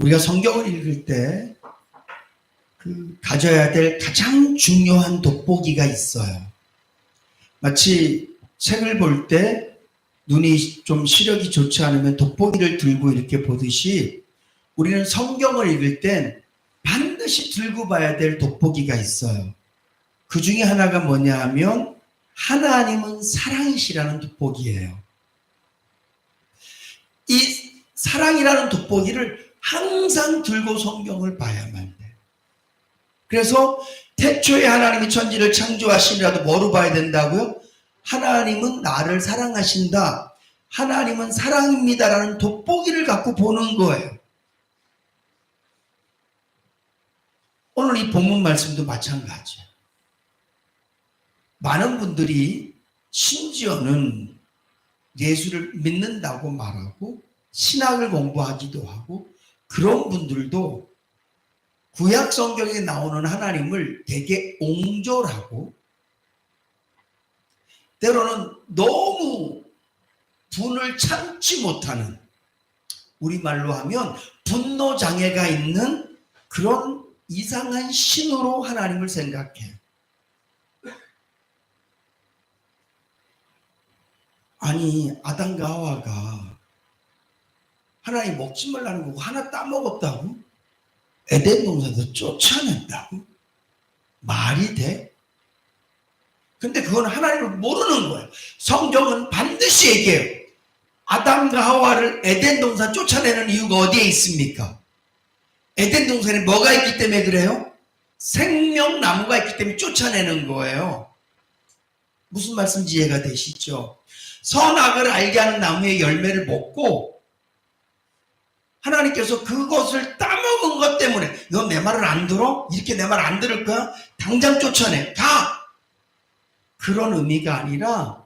우리가 성경을 읽을 때 그 가져야 될 가장 중요한 돋보기가 있어요. 마치 책을 볼 때 눈이 좀 시력이 좋지 않으면 돋보기를 들고 이렇게 보듯이 우리는 성경을 읽을 땐 반드시 들고 봐야 될 돋보기가 있어요. 그 중에 하나가 뭐냐 하면 하나님은 사랑이시라는 돋보기예요. 이 사랑이라는 돋보기를 항상 들고 성경을 봐야만 돼. 그래서 태초에 하나님이 천지를 창조하시니라도 뭐로 봐야 된다고요? 하나님은 나를 사랑하신다. 하나님은 사랑입니다라는 돋보기를 갖고 보는 거예요. 오늘 이 본문 말씀도 마찬가지예요. 많은 분들이 심지어는 예수를 믿는다고 말하고 신학을 공부하기도 하고 그런 분들도 구약 성경에 나오는 하나님을 되게 옹졸하고 때로는 너무 분을 참지 못하는 우리말로 하면 분노 장애가 있는 그런 이상한 신으로 하나님을 생각해요. 아니 아담과 하와가 하나님 먹지 말라는 거 하나 따먹었다고? 에덴 동산에서 쫓아낸다고? 말이 돼? 근데 그건 하나님을 모르는 거예요. 성경은 반드시 얘기해요. 아담과 하와를 에덴 동산 쫓아내는 이유가 어디에 있습니까? 에덴 동산에 뭐가 있기 때문에 그래요? 생명나무가 있기 때문에 쫓아내는 거예요. 무슨 말씀인지 이해가 되시죠? 선악을 알게 하는 나무의 열매를 먹고 하나님께서 그것을 따먹은 것 때문에 너 내 말을 안 들어? 이렇게 내 말 안 들을 거야? 당장 쫓아내. 가! 그런 의미가 아니라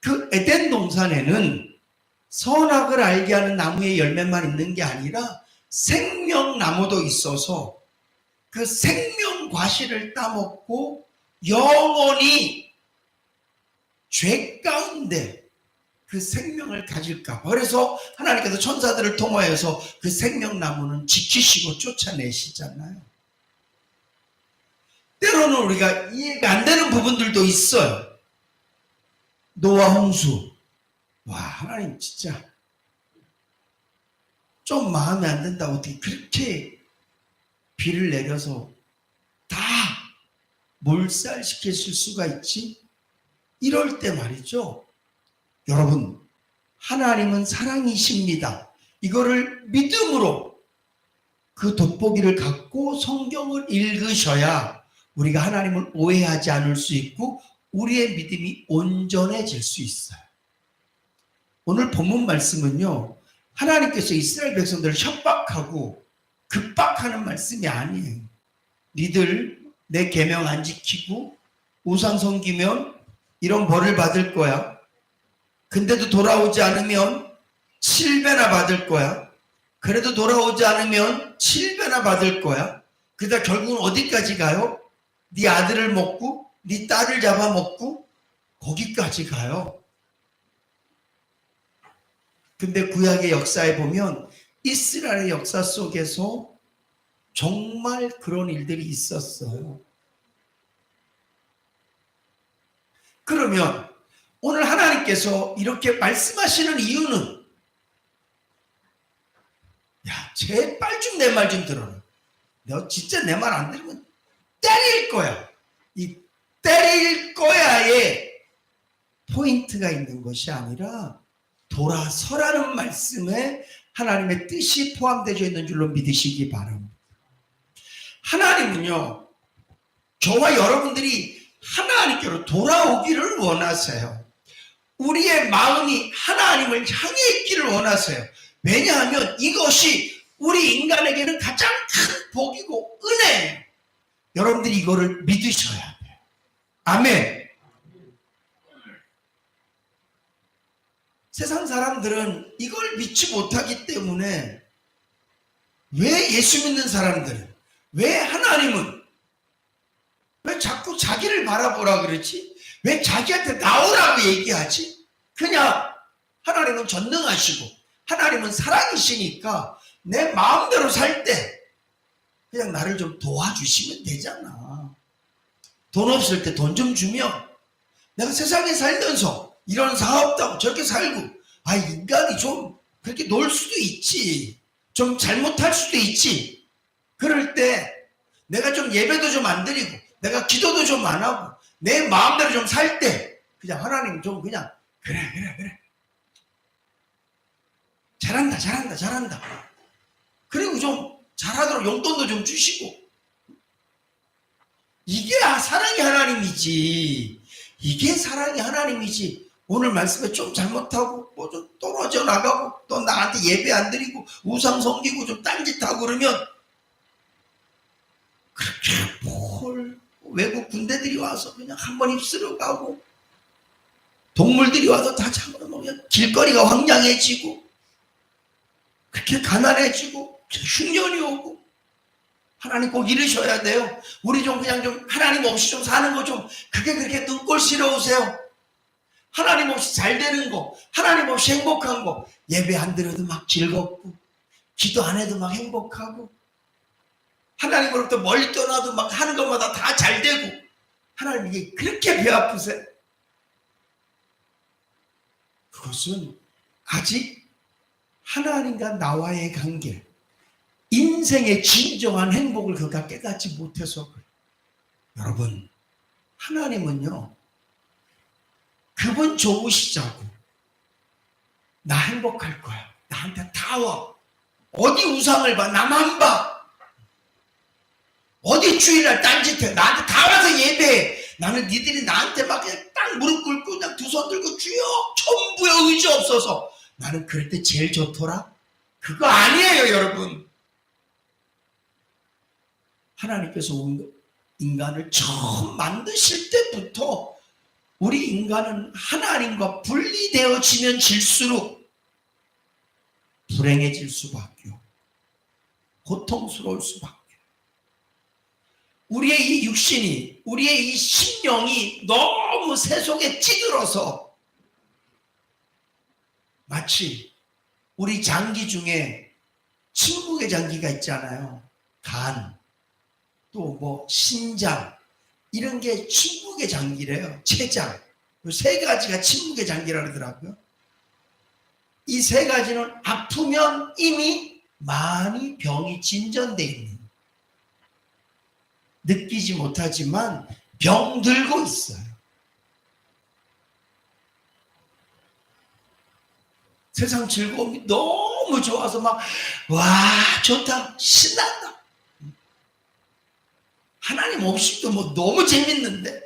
그 에덴 동산에는 선악을 알게 하는 나무의 열매만 있는 게 아니라 생명나무도 있어서 그 생명 과실을 따먹고 영원히 죄 가운데 그 생명을 가질까. 그래서 하나님께서 천사들을 통하여서 그 생명나무는 지키시고 쫓아내시잖아요. 때로는 우리가 이해가 안 되는 부분들도 있어요. 노아 홍수. 와, 하나님 진짜 좀 마음에 안 든다고 어떻게 그렇게 비를 내려서 다 몰살시키실 수가 있지? 이럴 때 말이죠. 여러분, 하나님은 사랑이십니다. 이거를 믿음으로 그 돋보기를 갖고 성경을 읽으셔야 우리가 하나님을 오해하지 않을 수 있고 우리의 믿음이 온전해질 수 있어요. 오늘 본문 말씀은요. 하나님께서 이스라엘 백성들을 협박하고 급박하는 말씀이 아니에요. 니들 내 계명 안 지키고 우상 섬기면 이런 벌을 받을 거야. 근데도 돌아오지 않으면 7배나 받을 거야. 그래도 돌아오지 않으면 7배나 받을 거야. 그다 결국은 어디까지 가요? 네 아들을 먹고 네 딸을 잡아먹고 거기까지 가요. 근데 구약의 역사에 보면 이스라엘의 역사 속에서 정말 그런 일들이 있었어요. 그러면 오늘 하나님께서 이렇게 말씀하시는 이유는 야, 제발 좀 내 말 좀 들어라. 너 진짜 내 말 안 들으면 때릴 거야. 이 때릴 거야에 포인트가 있는 것이 아니라 돌아서라는 말씀에 하나님의 뜻이 포함되어 있는 줄로 믿으시기 바랍니다. 하나님은요, 저와 여러분들이 하나님께로 돌아오기를 원하세요. 우리의 마음이 하나님을 향해 있기를 원하세요. 왜냐하면 이것이 우리 인간에게는 가장 큰 복이고 은혜예요. 여러분들이 이거를 믿으셔야 돼요. 아멘. 세상 사람들은 이걸 믿지 못하기 때문에 왜 예수 믿는 사람들은 왜 하나님은 왜 자꾸 자기를 바라보라 그러지? 왜 자기한테 나오라고 얘기하지? 그냥 하나님은 전능하시고 하나님은 사랑이시니까 내 마음대로 살 때 그냥 나를 좀 도와주시면 되잖아. 돈 없을 때 돈 좀 주면 내가 세상에 살면서 이런 사업도 하고 저렇게 살고 아 인간이 좀 그렇게 놀 수도 있지. 좀 잘못할 수도 있지. 그럴 때 내가 좀 예배도 좀 안 드리고 내가 기도도 좀 안 하고 내 마음대로 좀 살 때 그냥 하나님 좀 그냥 그래 그래 그래. 잘한다 잘한다 잘한다. 그리고 좀 잘하도록 용돈도 좀 주시고. 이게 아, 사랑의 하나님이지. 이게 사랑의 하나님이지. 오늘 말씀에 좀 잘못하고 뭐 좀 떨어져 나가고 또 나한테 예배 안 드리고 우상 섬기고 좀 딴짓하고 그러면 그렇게 뭘 외국 군대들이 와서 그냥 한 번 입술어 가고 동물들이 와서 다 잡아먹으면 길거리가 황량해지고 그렇게 가난해지고 흉년이 오고 하나님 꼭 이르셔야 돼요. 우리 좀 그냥 좀 하나님 없이 좀 사는 거 좀 그게 그렇게 눈꼴시러우세요. 하나님 없이 잘 되는 거, 하나님 없이 행복한 거, 예배 안 드려도 막 즐겁고, 기도 안 해도 막 행복하고, 하나님으로부터 멀리 떠나도 막 하는 것마다 다 잘 되고, 하나님 이게 그렇게 배 아프세요? 그것은 아직 하나님과 나와의 관계, 인생의 진정한 행복을 그가 깨닫지 못해서 그래요. 여러분, 하나님은요, 그분 좋으시자고, 나 행복할 거야. 나한테 다 와. 어디 우상을 봐. 나만 봐. 어디 주일날 딴짓해. 나한테 다 와서 예배해. 나는 니들이 나한테 막 그냥 딱 무릎 꿇고 그냥 두 손 들고 주여 천부의 의지 없어서 나는 그럴 때 제일 좋더라. 그거 아니에요, 여러분. 하나님께서 인간을 처음 만드실 때부터 우리 인간은 하나님과 분리되어지면 질수록 불행해질 수밖에 없고 고통스러울 수밖에 우리의 이 육신이 우리의 이 심령이 너무 세속에 찌들어서 마치 우리 장기 중에 침묵의 장기가 있잖아요. 간, 또 뭐 신장 이런 게 침묵의 장기래요. 이세 가지가 침묵의 장기라 그러더라고요. 이 세 가지는 아프면 이미 많이 병이 진전돼 있는 느끼지 못하지만 병들고 있어요. 세상 즐거움이 너무 좋아서 막, 와, 좋다, 신난다. 하나님 없이도 뭐 너무 재밌는데,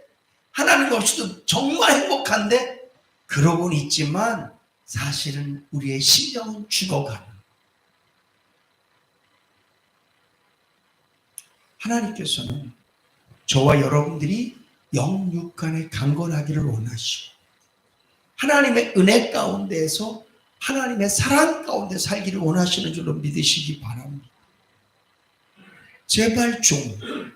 하나님 없이도 정말 행복한데, 그러고는 있지만, 사실은 우리의 심령은 죽어가는. 하나님께서는 저와 여러분들이 영육간에 강건하기를 원하시고, 하나님의 은혜 가운데에서 하나님의 사랑 가운데 살기를 원하시는 줄로 믿으시기 바랍니다. 제발 좀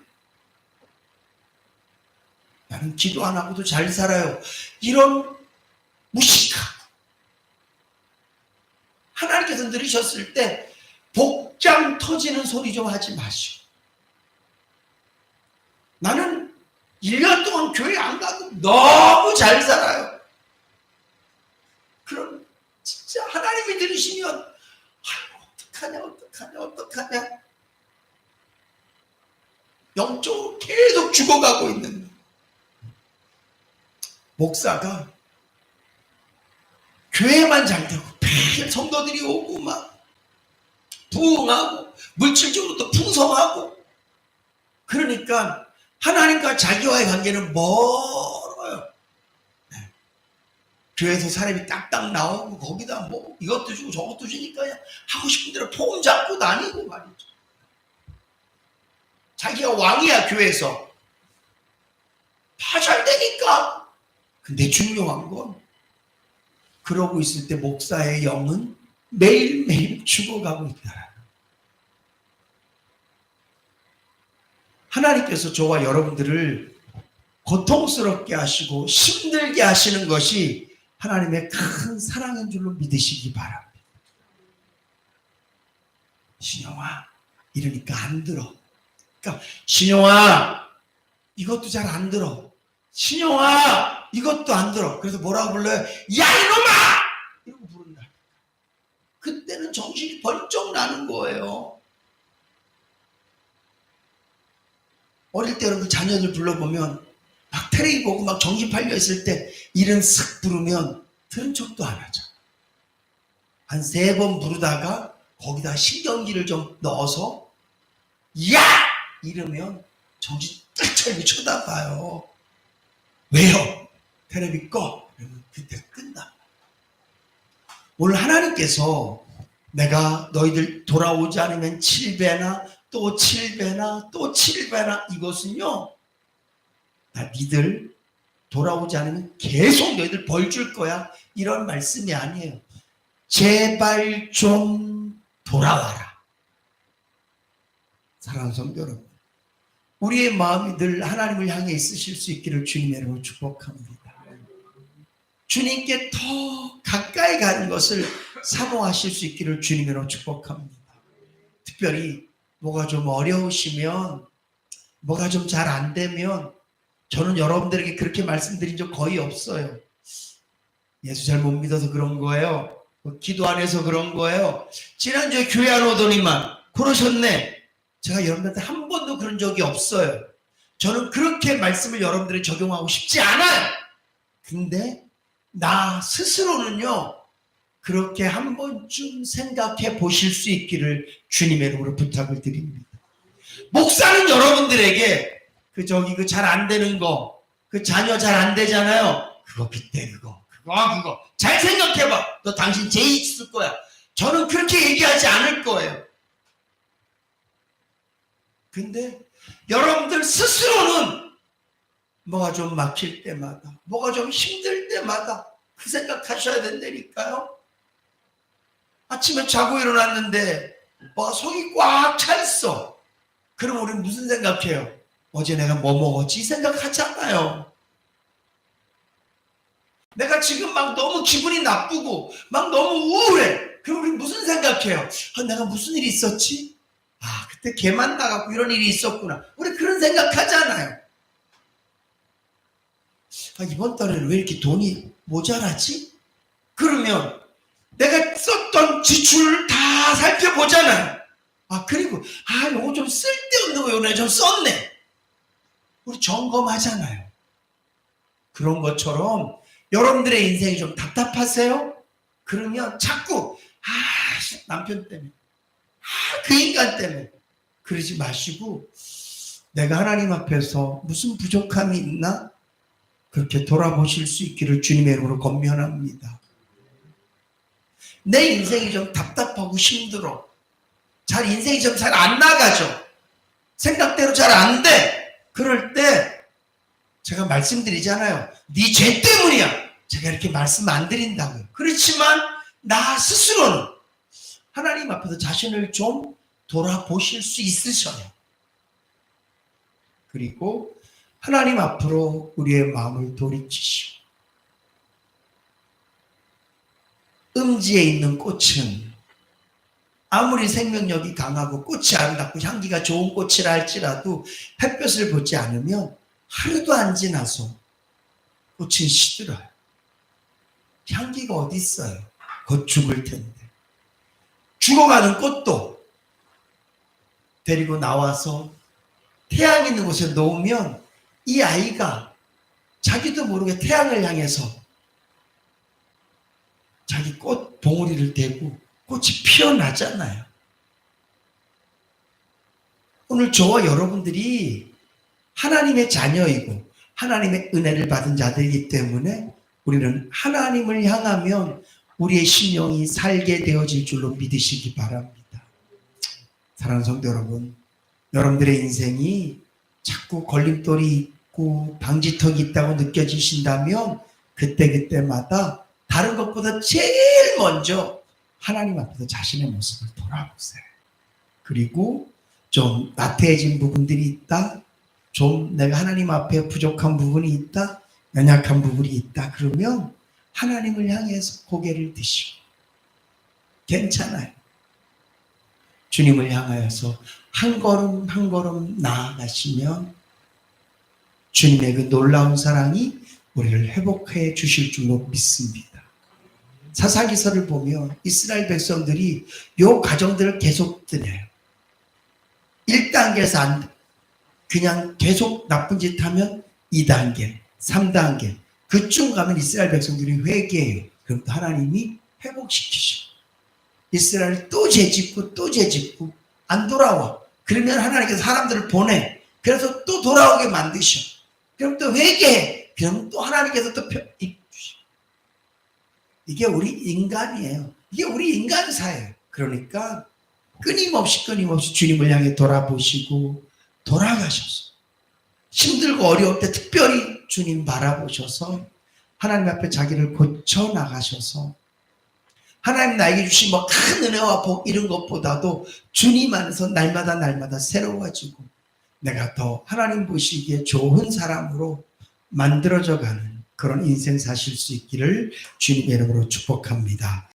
나는 기도 안 하고도 잘 살아요. 이런 무식한 하나님께서 들으셨을 때 복장 터지는 소리 좀 하지 마시고 나는 1년 동안 교회 안 가도 너무 잘 살아요. 그럼 진짜 하나님이 들으시면 아이고 어떡하냐 어떡하냐 어떡하냐 영적으로 계속 죽어가고 있는 목사가 교회만 잘 되고 매일 성도들이 오고 막 부흥하고 물질적으로 또 풍성하고 그러니까 하나님과 자기와의 관계는 멀어요. 네. 교회에서 사람이 딱딱 나오고 거기다 뭐 이것도 주고 저것도 주니까 하고 싶은 대로 폼 잡고 다니고 말이죠. 자기가 왕이야 교회에서 다잘 되니까. 근데 중요한 건 그러고 있을 때 목사의 영은 매일매일 죽어가고 있다. 하나님께서 저와 여러분들을 고통스럽게 하시고 힘들게 하시는 것이 하나님의 큰 사랑인 줄로 믿으시기 바랍니다. 신영아 이러니까 안 들어. 그러니까 신영아 이것도 잘 안 들어. 신영아 이것도 안 들어. 그래서 뭐라고 불러요? 야 이놈아! 이러고 부른다. 그때는 정신이 번쩍 나는 거예요. 어릴 때 여러분 자녀들 불러보면 막 테레비 보고 막 정신 팔려 있을 때 이런 슥 부르면 들은 척도 안 하죠. 한 세 번 부르다가 거기다 신경기를 좀 넣어서 야! 이러면 정신 딱 차리고 쳐다봐요. 왜요? 테레비 꺼. 그러면 그때 끝나. 오늘 하나님께서 내가 너희들 돌아오지 않으면 7배나 또 7배나 또 7배나 이것은요. 나 니들 돌아오지 않으면 계속 너희들 벌 줄 거야. 이런 말씀이 아니에요. 제발 좀 돌아와라. 사랑하는 성도 여러분. 우리의 마음이 늘 하나님을 향해 있으실 수 있기를 주님의 이름으로 축복합니다. 주님께 더 가까이 가는 것을 사모하실 수 있기를 주님의 이름으로 축복합니다. 특별히 뭐가 좀 어려우시면 뭐가 좀 잘 안 되면 저는 여러분들에게 그렇게 말씀드린 적 거의 없어요. 예수 잘 못 믿어서 그런 거예요. 뭐 기도 안 해서 그런 거예요. 지난주에 교회 안 오더니만 그러셨네. 제가 여러분들한테 한 번도 그런 적이 없어요. 저는 그렇게 말씀을 여러분들에 적용하고 싶지 않아요. 근데 나 스스로는요. 그렇게 한 번쯤 생각해 보실 수 있기를 주님의 이름으로 부탁을 드립니다. 목사는 여러분들에게 그 저기 그 잘 안 되는 거, 그 자녀 잘 안 되잖아요. 그거 빗대 그거, 그거 그거 잘 생각해봐. 너 당신 죄 있을 거야. 저는 그렇게 얘기하지 않을 거예요. 근데 여러분들 스스로는 뭐가 좀 막힐 때마다, 뭐가 좀 힘들 때마다 그 생각하셔야 된다니까요. 아침에 자고 일어났는데 뭐가 속이 꽉 차 있어. 그럼 우리는 무슨 생각해요? 어제 내가 뭐 먹었지? 이 생각하잖아요. 내가 지금 막 너무 기분이 나쁘고 막 너무 우울해. 그럼 우리 무슨 생각해요? 아, 내가 무슨 일이 있었지? 아, 그때 개 만나갖고 이런 일이 있었구나. 우리 그런 생각하잖아요. 아, 이번 달에는 왜 이렇게 돈이 모자라지? 그러면 내가 썼던 지출을 다 살펴보잖아요. 아, 그리고, 아, 요거 좀 쓸데없는 거 요번에 좀 썼네. 우리 점검하잖아요. 그런 것처럼 여러분들의 인생이 좀 답답하세요? 그러면 자꾸, 아, 남편 때문에, 아, 그 인간 때문에. 그러지 마시고, 내가 하나님 앞에서 무슨 부족함이 있나? 그렇게 돌아보실 수 있기를 주님의 이름으로 건면합니다. 내 인생이 좀 답답하고 힘들어. 잘 인생이 좀 잘 안 나가죠. 생각대로 잘 안 돼. 그럴 때 제가 말씀드리잖아요. 네 죄 때문이야. 제가 이렇게 말씀 안 드린다고요. 그렇지만 나 스스로는 하나님 앞에서 자신을 좀 돌아보실 수 있으셔요. 그리고 하나님 앞으로 우리의 마음을 돌이키시고 음지에 있는 꽃은 아무리 생명력이 강하고 꽃이 아름답고 향기가 좋은 꽃이라 할지라도 햇볕을 보지 않으면 하루도 안 지나서 꽃은 시들어요. 향기가 어디 있어요? 곧 죽을 텐데. 죽어가는 꽃도 데리고 나와서 태양 있는 곳에 놓으면 이 아이가 자기도 모르게 태양을 향해서 자기 꽃 봉우리를 대고 꽃이 피어나잖아요. 오늘 저와 여러분들이 하나님의 자녀이고 하나님의 은혜를 받은 자들이기 때문에 우리는 하나님을 향하면 우리의 심령이 살게 되어질 줄로 믿으시기 바랍니다. 사랑하는 성도 여러분, 여러분들의 인생이 자꾸 걸림돌이 있고 방지턱이 있다고 느껴지신다면 그때그때마다 다른 것보다 제일 먼저 하나님 앞에서 자신의 모습을 돌아보세요. 그리고 좀 나태해진 부분들이 있다. 좀 내가 하나님 앞에 부족한 부분이 있다. 연약한 부분이 있다. 그러면 하나님을 향해서 고개를 드시고 괜찮아요. 주님을 향하여서 한 걸음 한 걸음 나아가시면 주님의 그 놀라운 사랑이 우리를 회복해 주실 줄로 믿습니다. 사사기서를 보면 이스라엘 백성들이 요 과정들을 계속 드려요. 1단계에서 안, 그냥 계속 나쁜 짓 하면 2단계, 3단계. 그쯤 가면 이스라엘 백성들이 회개해요. 그럼 또 하나님이 회복시키셔. 이스라엘 또 죄짓고 또 죄짓고 안 돌아와. 그러면 하나님께서 사람들을 보내. 그래서 또 돌아오게 만드셔. 그럼 또 회개해. 그럼 또 하나님께서 또. 이게 우리 인간이에요. 이게 우리 인간사예요. 그러니까 끊임없이 끊임없이 주님을 향해 돌아보시고 돌아가셔서 힘들고 어려울 때 특별히 주님 바라보셔서 하나님 앞에 자기를 고쳐 나가셔서 하나님 나에게 주신 뭐 큰 은혜와 복 이런 것보다도 주님 안에서 날마다 날마다 새로워지고 내가 더 하나님 보시기에 좋은 사람으로 만들어져 가는 그런 인생 사실 수 있기를 주님의 이름으로 축복합니다.